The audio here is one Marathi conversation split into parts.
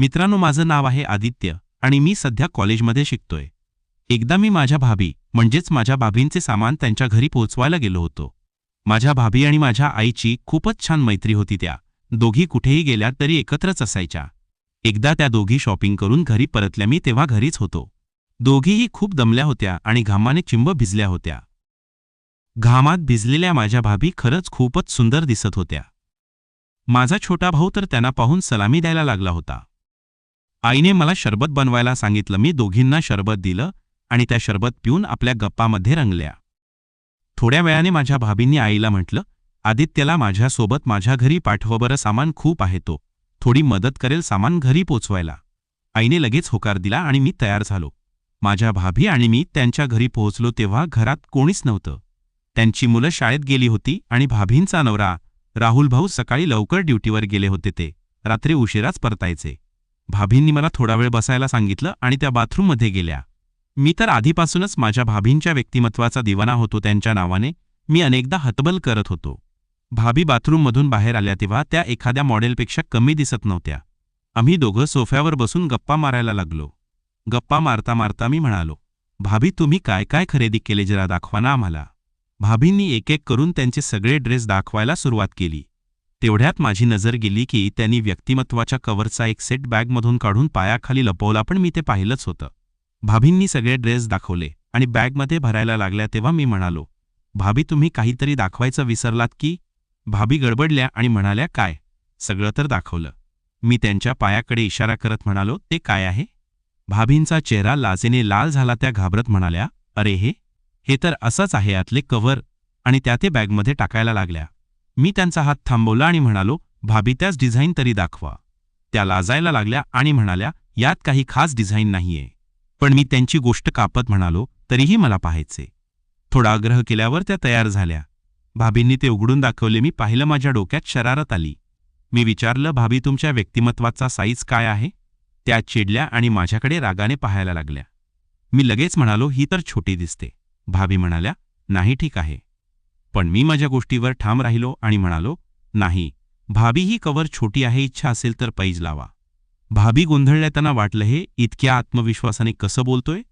मित्रांनो माझं नाव आहे आदित्य आणि मी सध्या कॉलेजमध्ये शिकतोय. एकदा मी माझ्या भाभी म्हणजेच माझ्या भाभींचे सामान त्यांच्या घरी पोहोचवायला गेलो होतो. माझ्या भाभी आणि माझ्या आईची खूपच छान मैत्री होती त्या. दोघी कुठेही गेल्या तरी एकत्रच असायच्या. एकदा त्या दोघी शॉपिंग करून घरी परतल्या. मी तेव्हा घरीच होतो. दोघीही खूप दमल्या होत्या आणि घामाने चिंब भिजल्या होत्या. घामात भिजलेल्या माझ्या भाभी खरंच खूपच सुंदर दिसत होत्या. माझा छोटा भाऊ तर त्यांना पाहून सलामी द्यायला लागला होता. आईने मला शरबत बनवायला सांगितलं. मी दोघींना शरबत दिलं आणि त्या शरबत पिऊन आपल्या गप्पामध्ये रंगल्या. थोड्या वेळाने माझ्या भाभींनी आईला म्हटलं आदित्यला माझ्यासोबत माझ्या घरी पाठव बरं सामान खूप आहे तो. थोडी मदत करेल सामान घरी पोचवायला. आईने लगेच होकार दिला आणि मी तयार झालो. माझ्या भाभी आणि मी त्यांच्या घरी पोहोचलो तेव्हा घरात कोणीच नव्हतं. त्यांची मुलं शाळेत गेली होती आणि भाभींचा नवरा राहुल भाऊ सकाळी लवकर ड्युटीवर गेले होते ते. रात्री उशिराच परतायचे. भाभींनी मला थोडा वेळ बसायला सांगितलं आणि त्या बाथरूममध्ये गेल्या. मी तर आधीपासूनच माझ्या भाभींच्या व्यक्तिमत्वाचा दिवाना होतो त्यांच्या नावाने. मी अनेकदा हतबल करत होतो. भाभी बाथरूममधून बाहेर आल्या तेव्हा त्या एखाद्या मॉडेलपेक्षा कमी दिसत नव्हत्या. आम्ही दोघं सोफ्यावर बसून गप्पा मारायला लागलो. गप्पा मारता मारता मी म्हणालो भाभी तुम्ही काय काय खरेदी केले जरा दाखवा ना आम्हाला. भाभींनी एक एक करून त्यांचे सगळे ड्रेस दाखवायला सुरुवात केली. तेवढ्यात माझी नजर गेली की त्यांनी व्यक्तिमत्वाच्या कव्हरचा एक सेट बॅगमधून काढून पायाखाली लपवला पण मी ते पाहिलंच होतं. भाभींनी सगळे ड्रेस दाखवले आणि बॅगमध्ये भरायला लागल्या तेव्हा मी म्हणालो भाभी तुम्ही काहीतरी दाखवायचं विसरलात की? भाभी गडबडल्या आणि म्हणाल्या काय? सगळं तर दाखवलं. मी त्यांच्या पायाकडे इशारा करत म्हणालो ते काय आहे? भाभींचा चेहरा लाजेने लाल झाला त्या घाबरत म्हणाल्या अरे हे हे तर असंच आहे यातले कव्हर आणि त्या ते बॅगमध्ये टाकायला लागल्या. मी त्यांचा हात थांबवला आणि म्हणालो भाभी त्याच डिझाईन तरी दाखवा. त्या लाजायला लागल्या आणि म्हणाल्या यात काही खास डिझाईन नाहीये. पण मी त्यांची गोष्ट कापत म्हणालो तरीही मला पाहायचे. थोडा आग्रह केल्यावर त्या तयार झाल्या. भाभींनी ते उघडून दाखवले मी पाहिलं माझ्या डोक्यात शरारत आली. मी विचारलं भाभी तुमच्या व्यक्तिमत्वाचा साईज काय आहे? त्या चिडल्या आणि माझ्याकडे रागाने पाहायला लागल्या. मी लगेच म्हणालो ही तर छोटी दिसते. भाभी म्हणाल्या नाही ठीक आहे. पण मी माझ्या गोष्टीवर ठाम राहिलो आणि म्हणालो नाही भाभी ही कवर छोटी आहे इच्छा असेल तर पैज लावा. भाभी गोंधळल्या वाटलं हे इतक्या आत्मविश्वासाने कसं बोलतोय?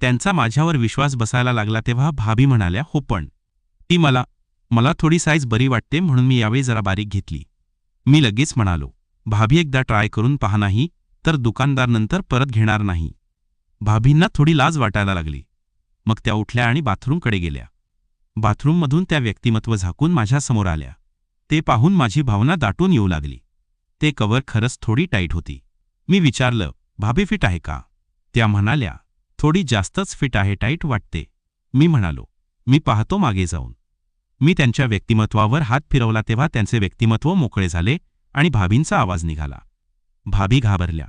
त्यांचा माझ्यावर विश्वास बसायला लागला तेव्हा भाभी म्हणाल्या हो पण. ती मला मला थोडी साईज बरी वाटते म्हणून मी यावेळी जरा बारीक घेतली. मी लगेच म्हणालो भाभी एकदा ट्राय करून पहा नाही तर दुकानदार नंतर परत घेणार नाही. भाभींना थोडी लाज वाटायला लागली. मग त्या उठल्या आणि बाथरूमकडे गेल्या. बाथरूममधून त्या व्यक्तिमत्व झाकून माझ्यासमोर आल्या. ते पाहून माझी भावना दाटून येऊ लागली. ते कवर खरंच थोडी टाईट होती. मी विचारलं भाभी फिट आहे का? त्या म्हणाल्या थोडी जास्तच फिट आहे टाईट वाटते. मी म्हणालो मी पाहतो मागे जाऊन. मी त्यांच्या व्यक्तिमत्वावर हात फिरवला तेव्हा त्यांचे व्यक्तिमत्व मोकळे झाले आणि भाभींचा आवाज निघाला. भाभी घाबरल्या.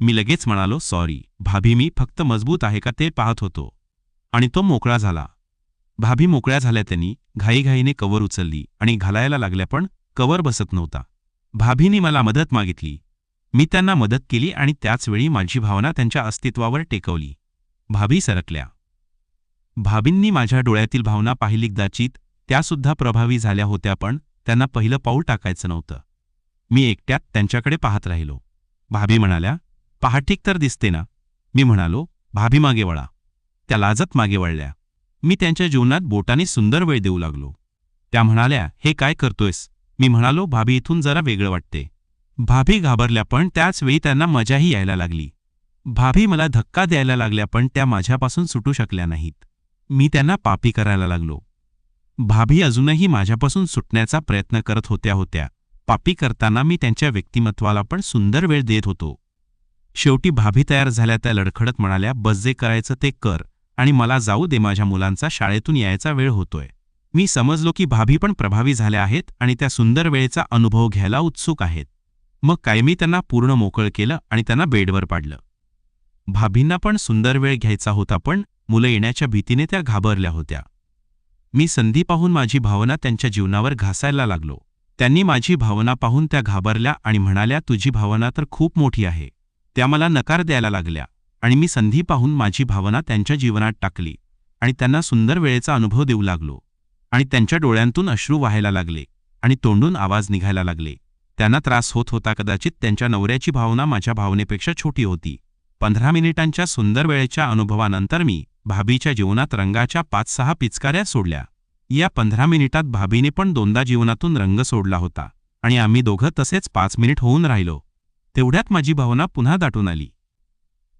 मी लगेच म्हणालो सॉरी भाभी मी फक्त मजबूत आहे का ते पाहत होतो. आणि तो मोकळा झाला. भाभी मोकळ्या झाल्या त्यांनी घाईघाईने कवर उचलली आणि घालायला लागल्या पण कवर बसत नव्हता. भाभींनी मला मदत मागितली. मी त्यांना मदत केली आणि त्याचवेळी माझी भावना त्यांच्या अस्तित्वावर टेकवली. भाभी सरकल्या. भाभींनी माझ्या डोळ्यातील भावना पाहिली कदाचित त्यासुद्धा प्रभावी झाल्या होत्या पण त्यांना पहिलं पाऊल टाकायचं नव्हतं. मी एकट्यात त्यांच्याकडे पाहत राहिलो. भाभी म्हणाल्या पहाटीक तर दिसते ना. मी म्हणालो भाभी मागे वळा. त्या लाजत मागे वळल्या. मी त्यांच्या जीवनात बोटाने सुंदर वेळ देऊ लागलो. त्या म्हणाल्या हे काय करतोयस? मी म्हणालो भाभी इथून जरा वेगळं वाटते. भाभी घाबरल्या पण त्याच वेळी त्यांना मजाही यायला लागली. भाभी मला धक्का द्यायला लागल्या पण त्या माझ्यापासून सुटू शकल्या नाहीत. मी त्यांना पापी करायला लागलो. भाभी अजूनही माझ्यापासून सुटण्याचा प्रयत्न करत होत्या होत्या. पापी करताना मी त्यांच्या व्यक्तिमत्वाला पण सुंदर वेळ देत होतो. शेवटी भाभी तयार झाल्या त्या लडखडत म्हणाल्या बस जे करायचं ते कर. आणि मला जाऊ दे माझ्या मुलांचा शाळेतून यायचा वेळ होतोय. मी समजलो की भाभी पण प्रभावी झाल्या आहेत आणि त्या सुंदर वेळेचा अनुभव घ्यायला उत्सुक आहेत. मग काय मी त्यांना पूर्ण मोकळ केलं आणि त्यांना बेडवर पाडलं. भाभींना पण सुंदर वेळ घ्यायचा होता पण मुलं येण्याच्या भीतीने त्या घाबरल्या होत्या. मी संधी पाहून माझी भावना त्यांच्या जीवनावर घासायला लागलो. त्यांनी माझी भावना पाहून त्या घाबरल्या आणि म्हणाल्या तुझी भावना तर खूप मोठी आहे. त्या मला नकार द्यायला लागल्या. आणि मी संधी पाहून माझी भावना त्यांच्या जीवनात टाकली आणि त्यांना सुंदर वेळेचा अनुभव देऊ लागलो आणि त्यांच्या डोळ्यांतून अश्रू व्हायला लागले आणि तोंडून आवाज निघायला लागले. त्यांना त्रास होत होता कदाचित त्यांच्या नवऱ्याची भावना माझ्या भावनेपेक्षा छोटी होती. पंधरा मिनिटांच्या सुंदर वेळेच्या अनुभवानंतर मी भाभीच्या जीवनात रंगाच्या पाच सहा पिचकाऱ्या सोडल्या. या पंधरा मिनिटात भाभीने पण दोनदा जीवनातून रंग सोडला होता आणि आम्ही दोघं तसेच पाच मिनिट होऊन राहिलो. तेवढ्यात माझी भावना पुन्हा दाटून आली.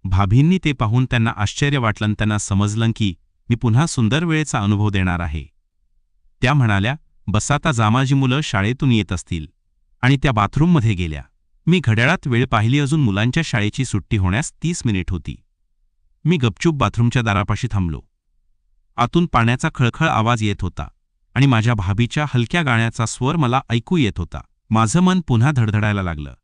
भाभींनी ते पाहून त्यांना आश्चर्य वाटलं त्यांना समजलं की मी पुन्हा सुंदर वेळेचा अनुभव देणार आहे. त्या म्हणाल्या बसाता जामाजी मुलं शाळेतून येत असतील आणि त्या बाथरूममध्ये गेल्या. मी घड्याळात वेळ पाहिली अजून मुलांच्या शाळेची सुट्टी होण्यास तीस मिनिट होती. मी गपचूप बाथरूमच्या दारापाशी थांबलो. आतून पाण्याचा खळखळ आवाज येत होता आणि माझ्या भाभीच्या हलक्या गाण्याचा स्वर मला ऐकू येत होता. माझं मन पुन्हा धडधडायला लागलं.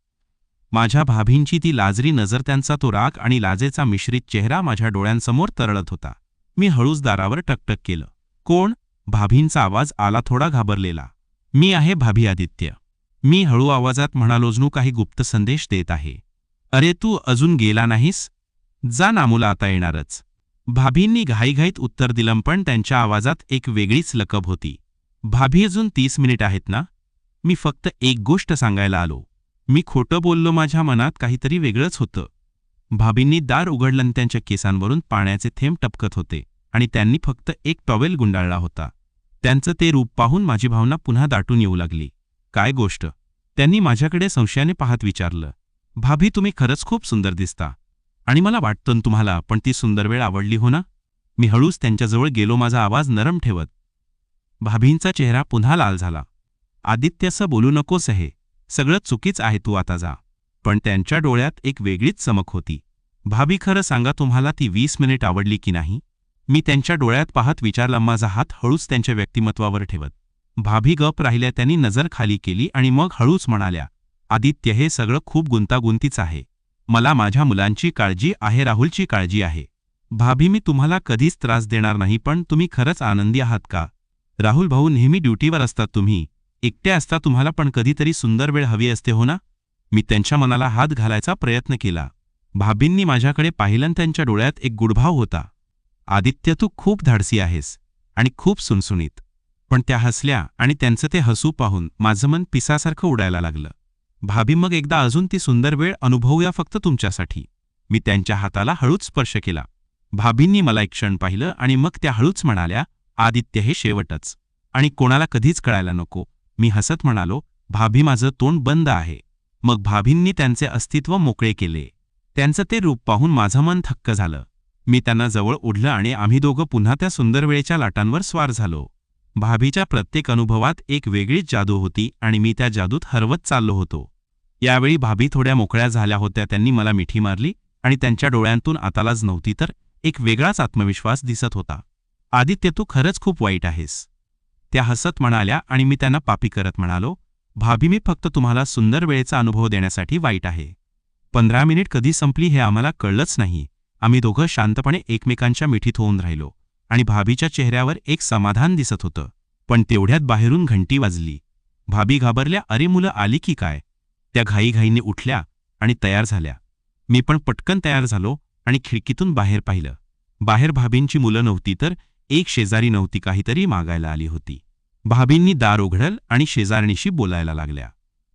माझ्या भाभींची ती लाजरी नजर त्यांचा तो राग आणि लाजेचा मिश्रित चेहरा माझ्या डोळ्यांसमोर तरळत होता. मी हळूच दारावर टकटक केलं. कोण? भाभींचा आवाज आला थोडा घाबरलेला. मी आहे भाभी आदित्य. मी हळू आवाजात म्हणालो जणू काही गुप्त संदेश देत आहे. अरे तू अजून गेला नाहीस? जा नामूला आता येणारच. भाभींनी घाईघाईत उत्तर दिलं पण त्यांच्या आवाजात एक वेगळीच लकब होती. भाभी अजून तीस मिनिट आहेत ना? मी फक्त एक गोष्ट सांगायला आलो. मी खोटं बोललो माझ्या मनात काहीतरी वेगळंच होतं. भाभींनी दार उघडलं त्यांच्या केसांवरून पाण्याचे थेंब टपकत होते आणि त्यांनी फक्त एक टॉवेल गुंडाळला होता. त्यांचं ते रूप पाहून माझी भावना पुन्हा दाटून येऊ लागली. काय गोष्ट? त्यांनी माझ्याकडे संशयाने पाहत विचारलं. भाभी तुम्ही खरंच खूप सुंदर दिसता. आणि मला वाटतं तुम्हाला पण ती सुंदर वेळ आवडली हो ना? मी हळूच त्यांच्याजवळ गेलो माझा आवाज नरम ठेवत. भाभींचा चेहरा पुन्हा लाल झाला. आदित्यसं बोलू नकोस हे. सगळं चुकीच आहे तू आता जा. पण त्यांच्या डोळ्यात एक वेगळीच चमक होती. भाभी खरं सांगा तुम्हाला ती वीस मिनिट आवडली की नाही? मी त्यांच्या डोळ्यात पाहत विचारला माझा हात हळूच त्यांच्या व्यक्तिमत्वावर ठेवत. भाभी गप राहिल्या त्यांनी नजर खाली केली आणि मग हळूच म्हणाल्या आदित्य हे सगळं खूप गुंतागुंतीच आहे. मला माझ्या मुलांची काळजी आहे राहुलची काळजी आहे. भाभी मी तुम्हाला कधीच त्रास देणार नाही पण तुम्ही खरंच आनंदी आहात का? राहुल भाऊ नेहमी ड्युटीवर असतात तुम्ही. एकटे असता तुम्हाला पण कधीतरी सुंदर वेळ हवी असते हो ना? मी त्यांच्या मनाला हात घालायचा प्रयत्न केला. भाभींनी माझ्याकडे पाहिलं त्यांच्या डोळ्यात एक गुडभाव होता. आदित्य तू खूप धाडसी आहेस आणि खूप सुनसुनीत. पण त्या हसल्या आणि त्यांचं ते हसू पाहून माझं मन पिसासारखं उडायला लागलं. भाभी मग एकदा अजून ती सुंदर वेळ अनुभवूया फक्त तुमच्यासाठी. मी त्यांच्या हाताला हळूच स्पर्श केला. भाभींनी मला एक क्षण पाहिलं आणि मग त्या हळूच म्हणाल्या आदित्य हे शेवटच. आणि कोणाला कधीच कळायला नको. मी हसत म्हणालो भाभी माझं तोंड बंद आहे. मग भाभींनी त्यांचे अस्तित्व मोकळे केले. त्यांचं ते रूप पाहून माझं मन थक्क झालं. मी त्यांना जवळ ओढलं आणि आम्ही दोघं पुन्हा त्या सुंदर वेळेच्या लाटांवर स्वार झालो. भाभीच्या प्रत्येक अनुभवात एक वेगळीच जादू होती आणि मी त्या जादूत हरवत चाललो होतो. यावेळी भाभी थोड्या मोकळ्या झाल्या होत्या त्यांनी मला मिठी मारली आणि त्यांच्या डोळ्यांतून आतालाच नव्हती तर एक वेगळाच आत्मविश्वास दिसत होता. आदित्य तू खरंच खूप वाईट आहेस. त्या हसत म्हणाल्या आणि मी त्यांना पापी करत म्हणालो भाभी मी फक्त तुम्हाला सुंदर वेळेचा अनुभव देण्यासाठी वाईट आहे. पंधरा मिनिट कधी संपली हे आम्हाला कळलंच नाही. आम्ही दोघं शांतपणे एकमेकांच्या मिठीत होऊन राहिलो आणि भाभीच्या चेहऱ्यावर एक समाधान दिसत होतं. पण तेवढ्यात बाहेरून घंटी वाजली. भाभी घाबरल्या अरे मुलं आली की काय? त्या घाईघाईने उठल्या आणि तयार झाल्या. मी पण पटकन तयार झालो आणि खिडकीतून बाहेर पाहिलं. बाहेर भाभींची मुलं नव्हती तर एक शेजारी नव्हती काहीतरी मागायला आली होती. भाभींनी दार उघडल आणि शेजारणीशी बोलायला लागल्या.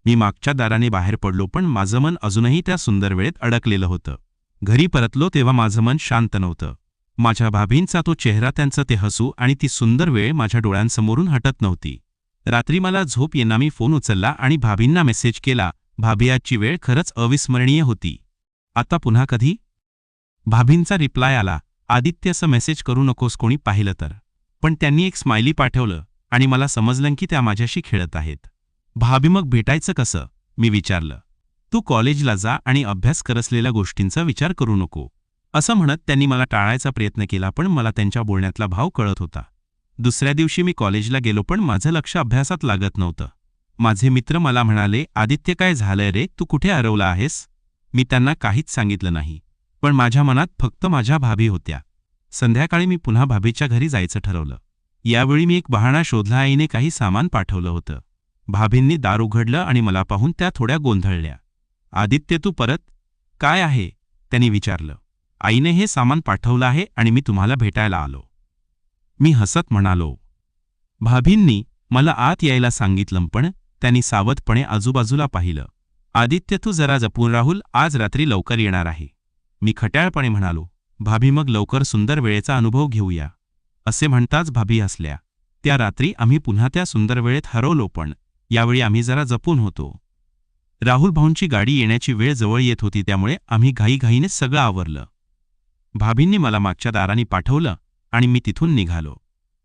मी मागच्या दाराने बाहेर पडलो पण माझं मन अजूनही त्या सुंदर वेळेत अडकलेलं होतं. घरी परतलो तेव्हा माझं मन शांत नव्हतं. माझ्या भाभींचा तो चेहरा त्यांचं ते हसू आणि ती सुंदर वेळ माझ्या डोळ्यांसमोरून हटत नव्हती. रात्री मला झोप येणा मी फोन उचलला आणि भाभींना मेसेज केला भाभी आजची वेळ खरंच अविस्मरणीय होती. आता पुन्हा कधी? भाभींचा रिप्लाय आला आदित्यचं मेसेज करू नकोस कोणी पाहिलं तर. पण त्यांनी एक स्माइली पाठवलं आणि मला समजलं की त्या माझ्याशी खेळत आहेत. भाभी मग भेटायचं कसं? मी विचारलं. तू कॉलेजला जा आणि अभ्यास करसलेल्या गोष्टींचा विचार करू नको. असं म्हणत त्यांनी मला टाळायचा प्रयत्न केला पण मला त्यांच्या बोलण्यातला भाव कळत होता. दुसऱ्या दिवशी मी कॉलेजला गेलो पण माझं लक्ष अभ्यासात लागत नव्हतं. माझे मित्र मला म्हणाले आदित्य काय झालंय रे? तू कुठे हरवला आहेस? मी त्यांना काहीच सांगितलं नाही. पण माझ्या मनात फक्त माझ्या भाभी होत्या. संध्याकाळी मी पुन्हा भाभीच्या घरी जायचं ठरवलं. यावेळी मी एक बहाणा शोधला आईने काही सामान पाठवलं होतं. भाभींनी दार उघडलं आणि मला पाहून त्या थोड्या गोंधळल्या. आदित्य तू परत? काय आहे? त्यांनी विचारलं. आईने हे सामान पाठवलं आहे आणि मी तुम्हाला भेटायला आलो. मी हसत म्हणालो. भाभींनी मला आत यायला सांगितलं पण त्यांनी सावधपणे आजूबाजूला पाहिलं. आदित्य तू जरा जपून राहुल आज रात्री लवकर येणार आहे. मी खट्याळपणे म्हणालो भाभी मग लवकर सुंदर वेळेचा अनुभव घेऊया. असे म्हणताच भाभी हसल्या. त्या रात्री आम्ही पुन्हा त्या सुंदर वेळेत हरवलो पण यावेळी आम्ही जरा जपून होतो. राहुल भाऊंची गाडी येण्याची वेळ जवळ येत होती त्यामुळे आम्ही घाईघाईने सगळं आवरलं. भाभींनी मला मागच्या दाराने पाठवलं आणि मी तिथून निघालो.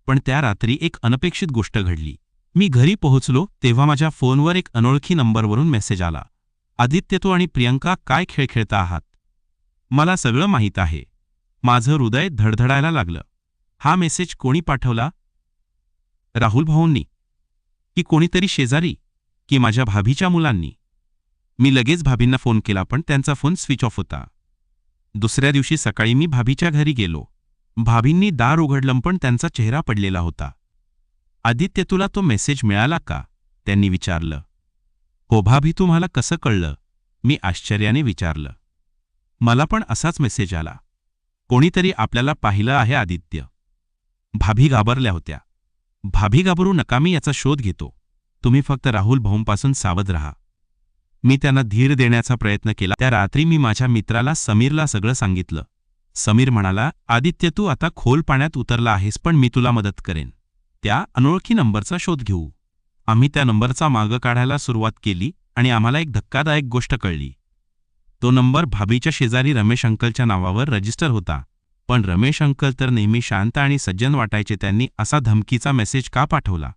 पण त्या रात्री एक अनपेक्षित गोष्ट घडली. मी घरी पोहोचलो तेव्हा माझ्या फोनवर एक अनोळखी नंबरवरून मेसेज आला. आदित्य तू आणि प्रियंका काय खेळ खेळता आहात? मला सगळं माहीत आहे. माझं हृदय धडधडायला लागलं. हा मेसेज कोणी पाठवला? राहुल भाऊंनी. की कोणीतरी शेजारी? की माझ्या भाभीच्या मुलांनी? मी लगेच भाभींना फोन केला पण त्यांचा फोन स्विच ऑफ होता. दुसऱ्या दिवशी सकाळी मी भाभीच्या घरी गेलो. भाभींनी दार उघडलं पण त्यांचा चेहरा पडलेला होता. आदित्य तुला तो मेसेज मिळाला का? त्यांनी विचारलं. हो भाभी तुम्हाला कसं कळलं? मी आश्चर्याने विचारलं. मला पण असाच मेसेज आला. कोणीतरी आपल्याला पाहिलं आहे आदित्य. भाभी घाबरल्या होत्या. भाभी घाबरू नका मी याचा शोध घेतो. तुम्ही फक्त राहुल भाऊंपासून सावध राहा. मी त्यांना धीर देण्याचा प्रयत्न केला. त्या रात्री मी माझ्या मित्राला समीरला सगळं सांगितलं. समीर म्हणाला आदित्य तू आता खोल पाण्यात उतरला आहेस पण मी तुला मदत करेन. त्या अनोळखी नंबरचा शोध घेऊ. आम्ही त्या नंबरचा मागं काढायला सुरुवात केली आणि आम्हाला एक धक्कादायक गोष्ट कळली. तो नंबर भाभीच्या शेजारी रमेश अंकलच्या नावावर रजिस्टर होता. पण रमेश अंकल तर नेहमी शांत आणि सज्जन वाटायचे त्यांनी असा धमकीचा मेसेज का पाठवला?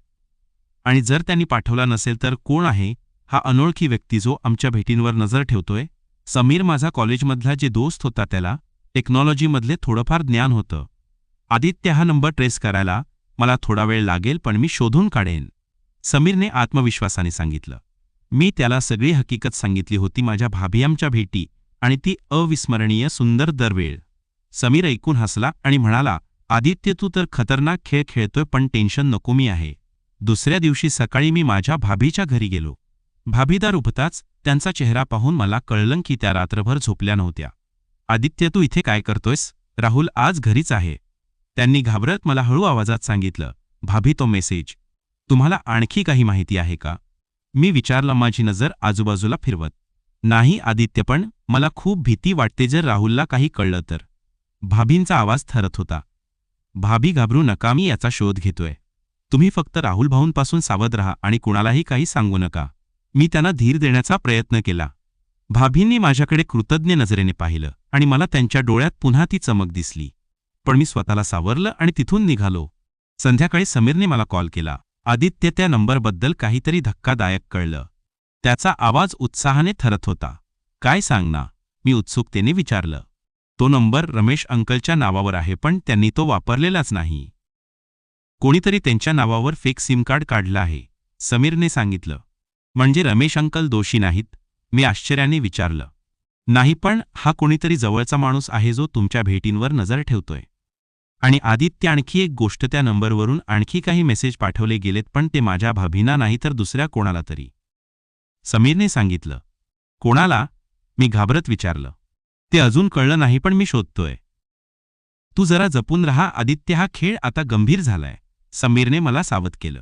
आणि जर त्यांनी पाठवला नसेल तर कोण आहे हा अनोळखी व्यक्ती जो आमच्या भेटींवर नजर ठेवतोय? समीर माझा कॉलेजमधला जे दोस्त होता त्याला टेक्नॉलॉजीमधले थोडंफार ज्ञान होतं. आदित्य हा नंबर ट्रेस करायला मला थोडा वेळ लागेल पण मी शोधून काढेन. समीरने आत्मविश्वासाने सांगितलं. मी त्याला सगळी हकीकत सांगितली होती माझ्या भाभियामच्या भेटी आणि ती अविस्मरणीय सुंदर दरवेळ. समीर ऐकून हसला आणि म्हणाला आदित्य तू तर खतरनाक खेळ खेळतोय पण टेन्शन नको मी आहे. दुसऱ्या दिवशी सकाळी मी माझ्या भाभीच्या घरी गेलो. भाभीदार उभताच त्यांचा चेहरा पाहून मला कळलं की त्या रात्रभर झोपल्या नव्हत्या. आदित्य तू इथे काय करतोयस? राहुल आज घरीच आहे. त्यांनी घाबरत मला हळू आवाजात सांगितलं भाभी तो मेसेज. तुम्हाला आणखी काही माहिती आहे का? मी विचारला माझी नजर आजूबाजूला फिरवत. नाही आदित्य पण मला खूप भीती वाटते जर राहुलला काही कळलं तर. भाभींचा आवाज थरत होता. भाभी घाबरू नका मी याचा शोध घेतोय. तुम्ही फक्त राहुल भाऊंपासून सावध राहा आणि कुणालाही काही सांगू नका. मी त्यांना धीर देण्याचा प्रयत्न केला. भाभींनी माझ्याकडे कृतज्ञ नजरेने पाहिलं आणि मला त्यांच्या डोळ्यात पुन्हा ती चमक दिसली. पण मी स्वतःला सावरलं आणि तिथून निघालो. संध्याकाळी समीरने मला कॉल केला. आदित्य त्या नंबरबद्दल काहीतरी धक्कादायक कळलं. त्याचा आवाज उत्साहाने थरत होता. काय सांगना? मी उत्सुकतेने विचारलं. तो नंबर रमेश अंकलच्या नावावर आहे पण त्यांनी तो वापरलेलाच नाही. कोणीतरी त्यांच्या नावावर फेक सिम कार्ड काढलं आहे समीरने सांगितलं. म्हणजे रमेश अंकल दोषी नाहीत? मी आश्चर्याने विचारलं. नाही पण हा कोणीतरी जवळचा माणूस आहे जो तुमच्या भेटींवर नजर ठेवतोय. आणि आदित्य आणखी एक गोष्ट त्या नंबरवरून आणखी काही मेसेज पाठवले गेलेत पण ते माझ्या भाभीना नाही तर दुसऱ्या कोणाला तरी. समीरने सांगितलं. कोणाला? मी घाबरत विचारलं. ते अजून कळलं नाही पण मी शोधतोय. तू जरा जपून रहा आदित्य हा खेळ आता गंभीर झालाय. समीरने मला सावध केलं.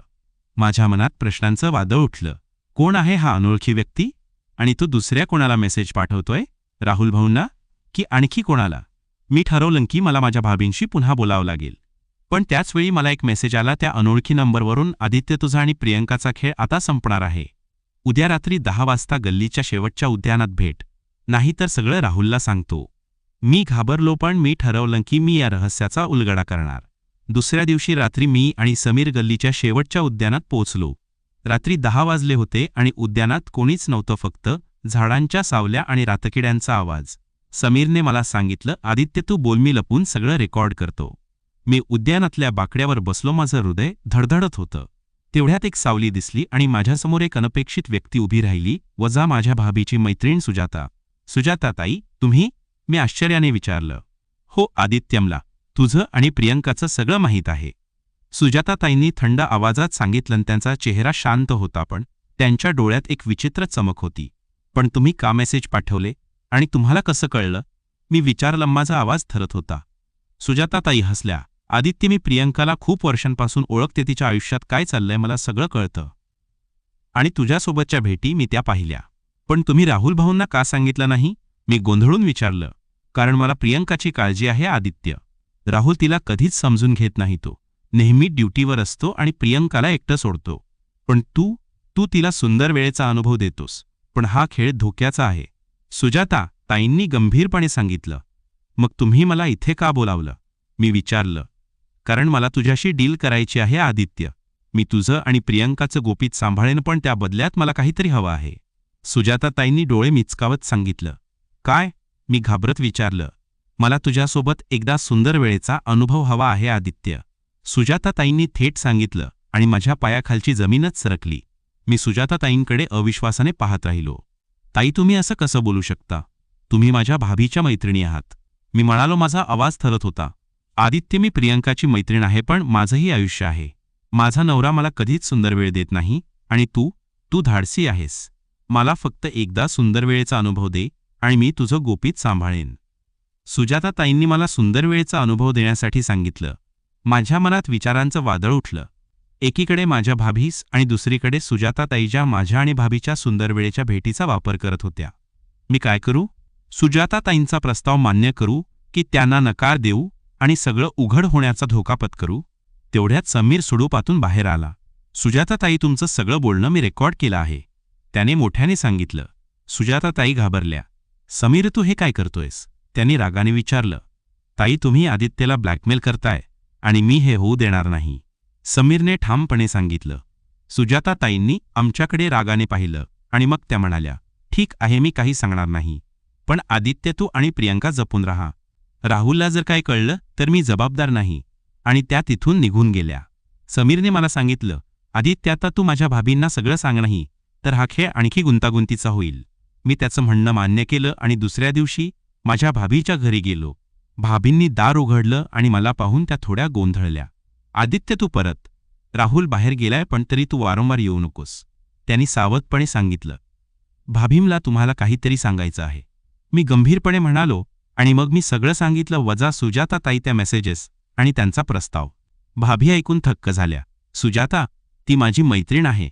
माझ्या मनात प्रश्नांचं वादळ उठलं. कोण आहे हा अनोळखी व्यक्ती? आणि तो दुसऱ्या कोणाला मेसेज पाठवतोय? राहुल भाऊंना? की आणखी कोणाला? मी ठरवलं की मला माझ्या भाभींशी पुन्हा बोलावं लागेल. पण त्याचवेळी मला एक मेसेज आला त्या अनोळखी नंबरवरून आदित्य तुझा आणि प्रियंकाचा खेळ आता संपणार आहे. उद्या रात्री दहा वाजता गल्लीच्या शेवटच्या उद्यानात भेट. नाहीतर सगळं राहुलला सांगतो. मी घाबरलो पण मी ठरवलं की मी या रहस्याचा उलगडा करणार. दुसऱ्या दिवशी रात्री मी आणि समीर गल्लीच्या शेवटच्या उद्यानात पोचलो रात्री दहा वाजले होते आणि उद्यानात कोणीच नव्हतं फक्त झाडांच्या सावल्या आणि रातकिड्यांचा आवाज. समीरने मला सांगितलं आदित्य तू बोल मी लपून सगळं रेकॉर्ड करतो. मी उद्यानातल्या बाकड्यावर बसलो माझं हृदय धडधडत होतं. तेवढ्यात एक सावली दिसली आणि माझ्यासमोर एक अनपेक्षित व्यक्ती उभी राहिली. वजा माझ्या भाभीची मैत्रीण सुजाता. सुजाता ताई तुम्ही? मी आश्चर्याने विचारलं. हो आदित्यमला. तुझं आणि प्रियंकाचं सगळं माहीत आहे. सुजाताताईंनी थंड आवाजात सांगितलं त्यांचा चेहरा शांत होता पण त्यांच्या डोळ्यात एक विचित्र चमक होती. पण तुम्ही का मेसेज पाठवले? आणि तुम्हाला कसं कळलं? मी विचारलंबाचा आवाज ठरत होता. सुजाताताई हसल्या. आदित्य मी प्रियंकाला खूप वर्षांपासून ओळखते तिच्या आयुष्यात काय चाललंय मला सगळं कळतं. आणि तुझ्यासोबतच्या भेटी मी त्या पाहिल्या. पण तुम्ही राहुल भाऊंना का सांगितलं नाही? मी गोंधळून विचारलं. कारण मला प्रियंकाची काळजी आहे आदित्य. राहुल तिला कधीच समजून घेत नाही तो. नेहमी ड्युटीवर असतो आणि प्रियंकाला एकटं सोडतो. पण तू तू तिला सुंदर वेळेचा अनुभव देतोस. पण हा खेळ धोक्याचा आहे. सुजाता ताईंनी गंभीरपणे सांगितलं मग तुम्ही मला इथे का बोलावलं? मी विचारलं कारण मला तुझ्याशी डील करायची आहे आदित्य. मी तुझं आणि प्रियंकाचं गोपीत सांभाळेन पण त्या बदल्यात मला काहीतरी हवं आहे. सुजाताताईंनी डोळे मिचकावत सांगितलं काय? मी घाबरत विचारलं मला तुझ्यासोबत एकदा सुंदर वेळेचा अनुभव हवा आहे आदित्य. सुजाताताईंनी थेट सांगितलं आणि माझ्या पायाखालची जमीनच सरकली. मी सुजाताताईंकडे अविश्वासाने पाहत राहिलो. ताई तुम्ही असं कसं बोलू शकता? तुम्ही माझ्या भाभीच्या मैत्रिणी आहात. मी म्हणालो माझा आवाज थरत होता. आदित्य मी प्रियंकाची मैत्रीण आहे पण माझंही आयुष्य आहे. माझा नवरा मला कधीच सुंदर वेळ देत नाही आणि तू तू धाडसी आहेस. मला फक्त एकदा सुंदर वेळेचा अनुभव दे आणि मी तुझं गोपीत सांभाळेन. सुजाता ताईंनी मला सुंदर वेळेचा अनुभव देण्यासाठी सांगितलं. माझ्या मनात विचारांचं वादळ उठलं. एकीकडे माझ्या भाभीस आणि दुसरीकडे सुजाताताईच्या माझ्या आणि भाभीच्या सुंदर वेळेच्या भेटीचा वापर करत होत्या. मी काय करू? सुजाता ताईंचा प्रस्ताव मान्य करू की त्यांना नकार देऊ आणि सगळं उघड होण्याचा धोका पत्करू? तेवढ्यात समीर सुडूपातून बाहेर आला. सुजाताताई तुमचं सगळं बोलणं मी रेकॉर्ड केलं आहे. त्याने मोठ्याने सांगितलं. सुजाताताई घाबरल्या. समीर तू हे काय करतोयस? त्यांनी रागाने विचारलं. ताई तुम्ही आदित्यला ब्लॅकमेल करताय आणि मी हे होऊ देणार नाही. समीरने ठामपणे सांगितलं. सुजाताताईंनी आमच्याकडे रागाने पाहिलं आणि मग त्या म्हणाल्या ठीक आहे मी काही सांगणार नाही. पण आदित्य तू आणि प्रियंका जपून राहा. राहुलला जर काय कळलं तर मी जबाबदार नाही. आणि त्या तिथून निघून गेल्या. समीरने मला सांगितलं आदित्य आता तू माझ्या भाभींना सगळं सांग नाही तर हा खेळ आणखी गुंतागुंतीचा होईल. मी त्याचं म्हणणं मान्य केलं आणि दुसऱ्या दिवशी माझ्या भाभीच्या घरी गेलो. भाभींनी दार उघडलं आणि मला पाहून त्या थोड्या गोंधळल्या. आदित्य तू परत. राहुल बाहेर गेलाय पण तरी तू वारंवार येऊ नकोस. त्यांनी सावधपणे सांगितलं. भाभीमला तुम्हाला काहीतरी सांगायचं आहे. मी गंभीरपणे म्हणालो आणि मग मी सगळं सांगितलं वजा सुजाता ताई त्या मेसेजेस आणि त्यांचा प्रस्ताव. भाभी ऐकून थक्क झाल्या. सुजाता ती माझी मैत्रीण आहे.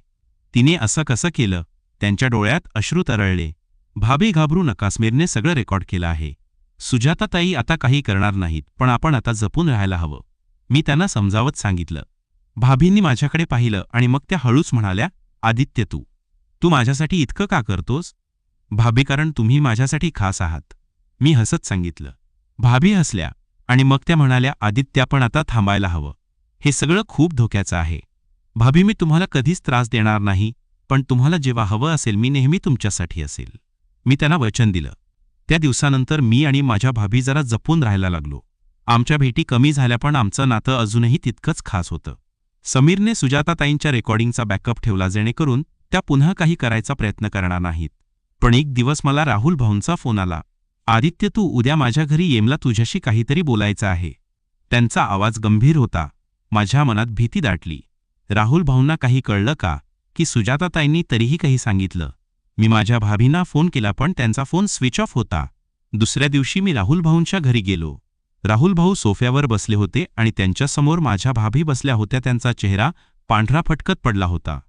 तिने असं कसं केलं? त्यांच्या डोळ्यात अश्रू तरळले. भाभी घाबरू नकास्मीरने सगळं रेकॉर्ड केलं आहे. सुजाताताई आता काही करणार नाहीत पण आपण आता जपून राहायला हवं. मी त्यांना समजावत सांगितलं. भाभींनी माझ्याकडे पाहिलं आणि मग त्या हळूच म्हणाल्या आदित्य तू तू माझ्यासाठी इतकं का करतोस? भाभी कारण तुम्ही माझ्यासाठी खास आहात. मी हसत सांगितलं. भाभी हसल्या आणि मग त्या म्हणाल्या आदित्य पण आता थांबायला हवं. हे सगळं खूप धोक्याचं आहे. भाभी मी तुम्हाला कधीच त्रास देणार नाही पण तुम्हाला जेव्हा हवं असेल मी नेहमी तुमच्यासाठी असेल. मी त्यांना वचन दिलं. त्या दिवसानंतर मी आणि माझ्या भाभी जरा जपून राहायला लागलो. आमच्या भेटी कमी झाल्या पण आमचं नातं अजूनही तितकंच खास होतं. समीरने सुजाताताईंच्या रेकॉर्डिंगचा बॅकअप ठेवला जेणेकरून त्या पुन्हा काही करायचा प्रयत्न करणार नाहीत. पण एक दिवस मला राहुल भाऊंचा फोन आला. आदित्य तू उद्या माझ्या घरी येमला तुझ्याशी काहीतरी बोलायचं आहे. त्यांचा आवाज गंभीर होता. माझ्या मनात भीती दाटली. राहुल भाऊंना काही कळलं का? की सुजाताताईंनी तरीही काही सांगितलं. मी माझ्या भाभींना फोन केला पण त्यांचा फोन स्विच ऑफ होता. दुसऱ्या दिवशी मी राहुल भाऊंच्या घरी गेलो. राहुल भाऊ सोफ्यावर बसले होते आणि त्यांच्यासमोर माझ्या भाभी बसल्या होत्या. त्यांचा चेहरा पांढरा फटकत पडला होता.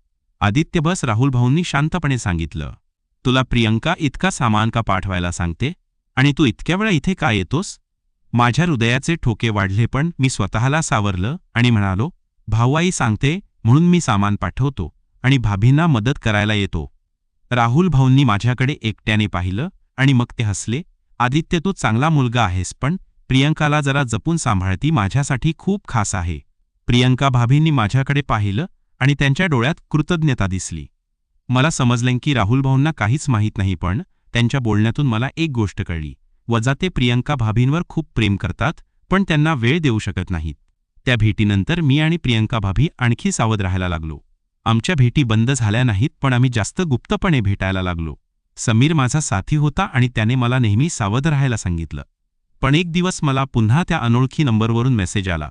आदित्य बस राहुल भाऊंनी शांतपणे सांगितलं तुला प्रियंका इतका सामान का पाठवायला सांगते? आणि तू इतक्या वेळा इथे का येतोस? माझ्या हृदयाचे ठोके वाढले पण मी स्वतःला सावरलं आणि म्हणालो भाऊआई सांगते म्हणून मी सामान पाठवतो आणि भाभींना मदत करायला येतो. राहुल भाऊंनी माझ्याकडे एकट्याने पाहिलं आणि मग ते हसले. आदित्य तू चांगला मुलगा आहेस पण प्रियंकाला जरा जपून सांभाळती माझ्यासाठी खूप खास आहे. प्रियंका भाभींनी माझ्याकडे पाहिलं आणि त्यांच्या डोळ्यात कृतज्ञता दिसली. मला समजलं की राहुल भाऊंना काहीच माहीत नाही पण त्यांच्या बोलण्यातून मला एक गोष्ट कळली. वजा ते प्रियंका भाभींवर खूप प्रेम करतात पण त्यांना वेळ देऊ शकत नाहीत. त्या भेटीनंतर मी आणि प्रियंका भाभी आणखी सावध राहायला लागलो. आमच्या भेटी बंद झाल्या नाहीत पण आम्ही जास्त गुप्तपणे भेटायला लागलो. समीर माझा साथी होता आणि त्याने मला नेहमी सावध राहायला सांगितलं. पण एक दिवस मला पुन्हा त्या अनोळखी नंबरवरून मेसेज आला.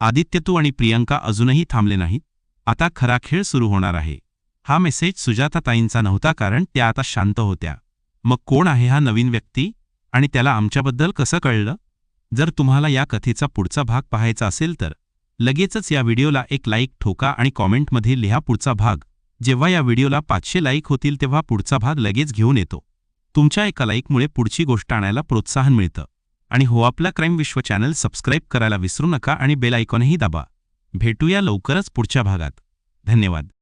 आदित्य तू आणि प्रियंका अजूनही थांबले नाहीत. आता खरा खेळ सुरू होणार आहे. हा मेसेज सुजाताताईंचा नव्हता कारण त्या आता शांत होत्या. मग कोण आहे हा नवीन व्यक्ती? आणि त्याला आमच्याबद्दल कसं कळलं? जर तुम्हाला या कथेचा पुढचा भाग पाहायचा असेल तर लगेचच या व्हिडिओला एक लाईक ठोका आणि कॉमेंटमध्ये लिहा पुढचा भाग. जेव्हा या व्हिडिओला पाचशे लाईक होतील तेव्हा पुढचा भाग लगेच घेऊन येतो. तुमच्या एका लाईकमुळे पुढची गोष्ट आणायला प्रोत्साहन मिळतं. आणि हो आपला क्राईम विश्व चॅनल सबस्क्राईब करायला विसरू नका आणि बेल आयकॉनही दाबा. भेटूया लवकरच पुढच्या भागात. धन्यवाद.